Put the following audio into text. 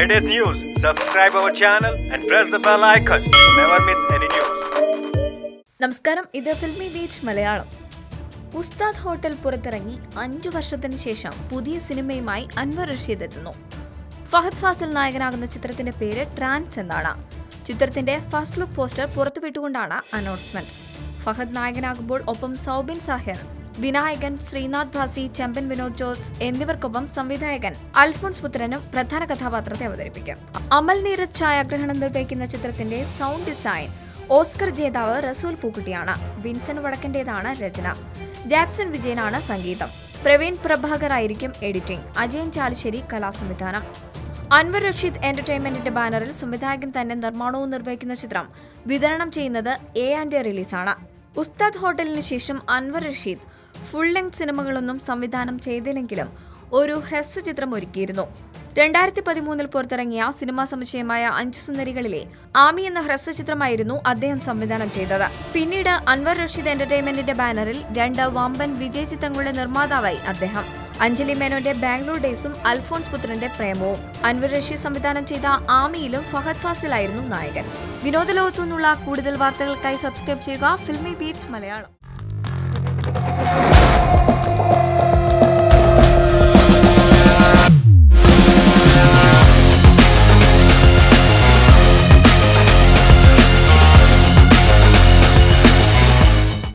latest news, subscribe our channel and press the bell icon. To never miss any news. നമസ്കാരം. ഇത് filmy beach Malayalam. ഉസ്താദ് hotel പുറത്തിറങ്ങി അഞ്ചു വർഷത്തിന് ശേഷം പുതിയ സിനിമയുമായി അൻവർ റഷീദ് എത്തുന്നു. ഫഹദ് ഫാസിൽ നായകനാകുന്ന ചിത്രത്തിന്റെ പേര് ട്രാൻസ് എന്നാണ്. ചിത്രത്തിന്റെ ഫസ്റ്റ് ലുക്ക് പോസ്റ്റർ പുറത്തുവിട്ടുകൊണ്ടാണ് അനൗൺസ്മെന്റ്. ഫഹദ് നായകനാകുമ്പോൾ ഒപ്പം സൗബിൻ സാഹിർ വിനായകൻ ശ്രീനാഥ് ഭാസി ചെമ്പൻ വിനോദ് ജോസ് എന്നിവർക്കൊപ്പം സംവിധായകൻ അൽഫോൺസ് പുത്രനും പ്രധാന കഥാപാത്രത്തെ അവതരിപ്പിക്കും. അമൽ നീരജ് ഛായാഗ്രഹണം നിർവഹിക്കുന്ന ചിത്രത്തിന്റെ സൗണ്ട് ഡിസൈൻ ഓസ്കർ ജേതാവ് റസൂൽ പൂക്കുട്ടിയാണ്. വിൻസൻ വടക്കന്റേതാണ് രചന. ജാക്സൺ വിജയനാണ് സംഗീതം. പ്രവീൺ പ്രഭാകർ ആയിരിക്കും എഡിറ്റിംഗ്. അജയൻ ചാലിശ്ശേരി കലാസംവിധാനം. അൻവർ റഷീദ് എന്റർടൈൻമെന്റിന്റെ ബാനറിൽ സംവിധായകൻ തന്നെ നിർമ്മാണവും നിർവഹിക്കുന്ന ചിത്രം വിതരണം ചെയ്യുന്നത് എ ആൻഡ് എ റിലീസാണ്. ഉസ്താദ് ഹോട്ടലിന് ശേഷം അൻവർ റഷീദ് ഫുൾ ലെങ്ത് സിനിമകളൊന്നും സംവിധാനം ചെയ്തില്ലെങ്കിലും ഒരു ഹ്രസ്വചിത്രം ഒരുക്കിയിരുന്നു. രണ്ടായിരത്തി പതിമൂന്നിൽ പുറത്തിറങ്ങിയ സിനിമാ സമുച്ചയമായ അഞ്ചു സുന്ദരികളിലെ ആമി എന്ന ഹ്രസ്വചിത്രമായിരുന്നു അദ്ദേഹം സംവിധാനം ചെയ്തത്. പിന്നീട് അൻവർ റഷീദ് എന്റർടൈൻമെന്റിന്റെ ബാനറിൽ രണ്ട് വമ്പൻ വിജയ ചിത്രങ്ങളുടെ നിർമ്മാതാവായി അദ്ദേഹം. അഞ്ജലി മേനോന്റെ ബാംഗ്ലൂർ ഡേയ്സും അൽഫോൺസ് പുത്രന്റെ പ്രേമവും. അൻവർ റഷീദ് സംവിധാനം ചെയ്ത ആമിയിലും ഫഹദ് ഫാസിലായിരുന്നു നായകൻ. വിനോദ ലോകത്തു നിന്നുള്ള കൂടുതൽ വാർത്തകൾക്കായി സബ്സ്ക്രൈബ് ചെയ്യുക ഫിൽമി ബീച്ച് മലയാളം.